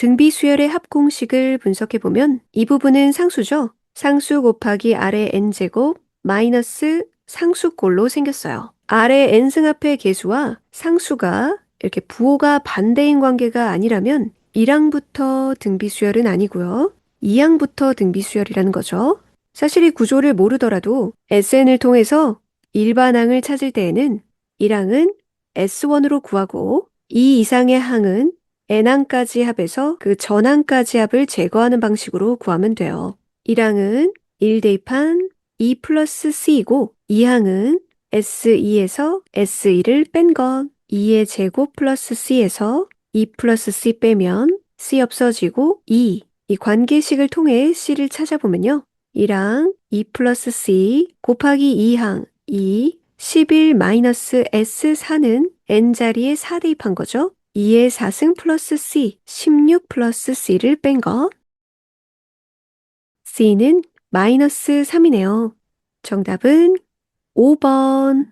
등비 수열의 합공식을 분석해 보면 이 부분은 상수죠. 상수 곱하기 아래 n제곱 마이너스 상수꼴로 생겼어요. 아래 n승합의 개수와 상수가 이렇게 부호가 반대인 관계가 아니라면 1항부터 등비 수열은 아니고요. 2항부터 등비 수열이라는 거죠. 사실 이 구조를 모르더라도 SN을 통해서 일반항을 찾을 때에는 1항은 S1으로 구하고 이 이상의 항은 n항까지 합해서 그 전항까지 합을 제거하는 방식으로 구하면 돼요. 1항은 1 대입한 2 플러스 C이고 2항은 S2에서 S1을 뺀 것. 2의 제곱 플러스 C에서 2 플러스 C 빼면 C 없어지고 2. 이 관계식을 통해 C를 찾아보면요. 1항 2 플러스 C 곱하기 2항 2 11 마이너스 S4는 N자리에 4 대입한 거죠. 2의 4승 플러스 C 16 플러스 C를 뺀 것. C는 마이너스 3이네요. 정답은 5번.